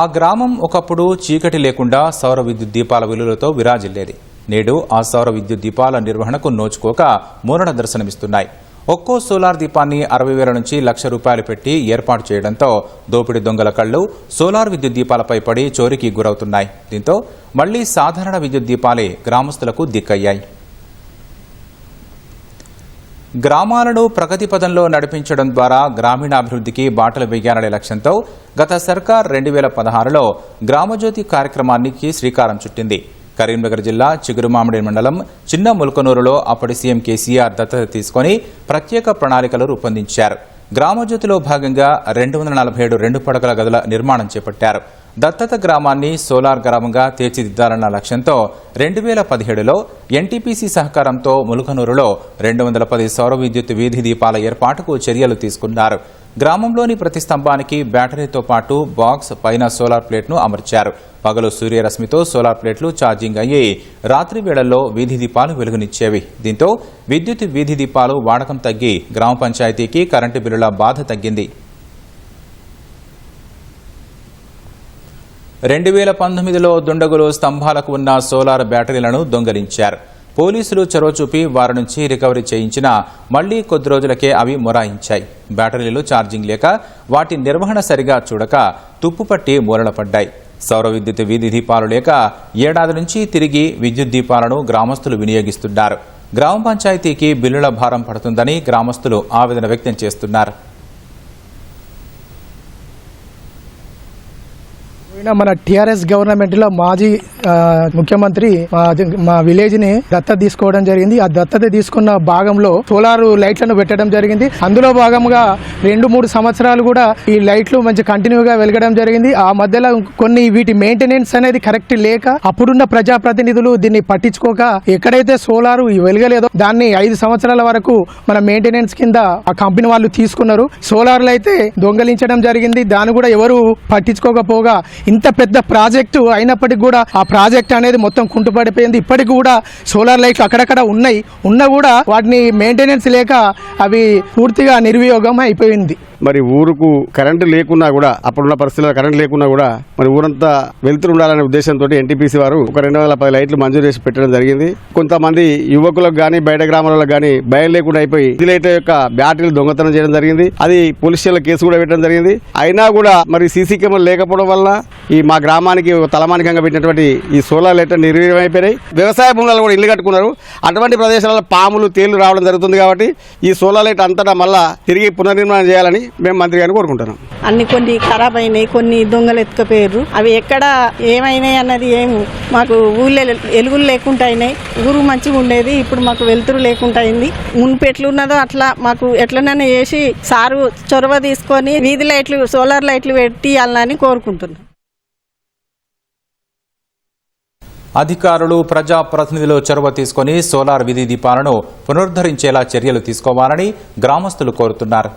ఆ గ్రామం ఒకప్పుడు చీకటి లేకుండా సౌర విద్యుత్ దీపాల విలువలతో విరాజిల్లేది. నేడు ఆ సౌర విద్యుత్ దీపాల నిర్వహణకు నోచుకోక మూలన దర్శనమిస్తున్నాయి. ఒక్కో సోలార్ దీపాన్ని అరవై వేల నుంచి లక్ష రూపాయలు పెట్టి ఏర్పాటు చేయడంతో దోపిడీ దొంగల కళ్ళు సోలార్ విద్యుత్ దీపాలపై పడి చోరీకి గురవుతున్నాయి. దీంతో మళ్ళీ సాధారణ విద్యుత్ దీపాలే గ్రామస్తులకు దిక్కయ్యాయి. గ్రామాలను ప్రగతి పదంలో నడిపించడం ద్వారా గ్రామీణాభివృద్ధికి బాటలు వేయాలనే లక్ష్యంతో గత సర్కార్ రెండు వేల పదహారులో గ్రామజ్యోతి కార్యక్రమానికి శ్రీకారం చుట్టింది. కరీంనగర్ జిల్లా చిగురుమామిడి మండలం చిన్న ముల్కనూరులో అప్పటి సీఎం కేసీఆర్ దత్తత తీసుకొని ప్రత్యేక ప్రణాళికలు రూపొందించారు. గ్రామజ్యోతిలో భాగంగా రెండు వందల నలభై ఏడు రెండు పడకల గదుల నిర్మాణం చేపట్టారు. దత్తత గ్రామాన్ని సోలార్ గ్రామంగా తీర్చిదిద్దాలన్న లక్ష్యంతో రెండు వేల పదిహేడులో ఎన్టీపీసీ సహకారంతో ములుకనూరులో రెండు వందల పది సౌర విద్యుత్ వీధి దీపాల ఏర్పాటుకు చర్యలు తీసుకున్నారు. గ్రామంలోని ప్రతి స్తంభానికి బ్యాటరీతో పాటు బాక్స్ పైన సోలార్ ప్లేట్ను అమర్చారు. పగలు సూర్యరశ్మితో సోలార్ ప్లేట్లు ఛార్జింగ్ అయ్యి రాత్రి వేళల్లో వీధి దీపాలు వెలుగునిచ్చేవి. దీంతో విద్యుత్ వీధి దీపాలు వాడకం తగ్గి గ్రామ పంచాయతీకి కరెంటు బిల్లుల బాధ తగ్గింది. రెండు వేల పంతొమ్మిదిలో దుండగులు స్తంభాలకు ఉన్న సోలార్ బ్యాటరీలను దొంగలించారు. పోలీసులు చొరవ చూపి వారి నుంచి రికవరీ చేయించినా మళ్ళీ కొద్ది రోజులకే అవి మొరాయించాయి. బ్యాటరీలు ఛార్జింగ్ లేక వాటి నిర్వహణ సరిగా చూడక తుప్పుపట్టి మూలనపడ్డాయి సౌర విద్యుత్ వీధి దీపాలు లేక ఏడాది నుంచి తిరిగి విద్యుత్ దీపాలను గ్రామస్తులు వినియోగిస్తున్నారు. గ్రామ పంచాయతీకి బిల్లుల భారం పడుతుందని గ్రామస్తులు ఆవేదన వ్యక్తం చేస్తున్నారు. పోయిన మన టిఆర్ఎస్ గవర్నమెంట్లో మాజీ ముఖ్యమంత్రి మా మా విలేజ్ని దత్తత తీసుకోవడం జరిగింది. ఆ దత్తత తీసుకున్న భాగంలో సోలార్ లైట్లను పెట్టడం జరిగింది. అందులో భాగంగా రెండు మూడు సంవత్సరాలు కూడా ఈ లైట్లు మంచి కంటిన్యూగా వెలగడం జరిగింది. ఆ మధ్యలో కొన్ని వీటి మెయింటెనెన్స్ అనేది కరెక్ట్ లేక అప్పుడున్న ప్రజాప్రతినిధులు దీన్ని పట్టించుకోక ఎక్కడైతే సోలార్ వెలగలేదో దాన్ని ఐదు సంవత్సరాల వరకు మన మెయింటెనెన్స్ కింద ఆ కంపెనీ వాళ్ళు తీసుకున్నారు. సోలార్లు అయితే దొంగలించడం జరిగింది. దాన్ని కూడా ఎవరు పట్టించుకోకపోగా ఇంత పెద్ద ప్రాజెక్టు అయినప్పటికీ కూడా ఆ ప్రాజెక్ట్ అనేది మొత్తం కుంటుపడిపోయింది. ఇప్పటికి కూడా సోలార్ లైట్లు అక్కడక్కడ ఉన్నాయి. ఉన్నా కూడా వాటిని మెయింటెనెన్స్ లేక అవి పూర్తిగా నిర్వియోగం అయిపోయింది. మరి ఊరుకు కరెంటు లేకున్నా కూడా అప్పుడున్న పరిస్థితుల్లో కరెంటు లేకున్నా కూడా మరి ఊరంతా వెళ్తురు ఉండాలనే ఉద్దేశంతో ఎన్టీపీసీ వారు ఒక రెండు వందల పది లైట్లు మంజూరు చేసి పెట్టడం జరిగింది. కొంతమంది యువకులకు కానీ బయట గ్రామాలకు కానీ భయం లేకుండా అయిపోయి ఈ లైట్ యొక్క బ్యాటరీలు దొంగతనం చేయడం జరిగింది. అది పోలీస్ కేసు కూడా పెట్టడం జరిగింది. అయినా కూడా మరి సీసీ కెమెరా లేకపోవడం వల్ల ఈ మా గ్రామానికి ఒక తలమానికంగా పెట్టినటువంటి ఈ సోలార్ లైట్ నిర్వీర్యమైపోయినాయి. వ్యవసాయ భూములలో కూడా ఇల్లు కట్టుకున్నారు. అటువంటి ప్రదేశాలలో పాములు తేళ్ళు రావడం జరుగుతుంది కాబట్టి ఈ సోలార్ లైట్ అంతటా మళ్ళా తిరిగి పునర్నిర్మాణం చేయాలని మేము మంత్రి గారిని కోరుకుంటున్నాం. అన్ని కొన్ని ఖరాబ్ అయినాయి కొన్ని దొంగలు ఎత్తుకపోయారు. అవి ఎక్కడ ఏమైనాయి అన్నది ఏం మాకు ఊళ్ళో ఎలుగులు లేకుండా అయినాయి. ఊరు మంచిగా ఉండేది ఇప్పుడు మాకు వెలుతురు లేకుండా అయింది. మున్పు ఎట్లున్నదో అట్లా మాకు ఎట్లనైనా చేసి సారు చొరవ తీసుకొని వీధి లైట్లు సోలార్ లైట్లు పెట్టియాలని కోరుకుంటున్నాం. అధికారులు ప్రజాప్రతినిధులు చొరవ తీసుకొని సోలార్ విధి దీపాలను పునరుద్ధరించేలా చర్యలు తీసుకోవాలని గ్రామస్తులు కోరుతున్నారు.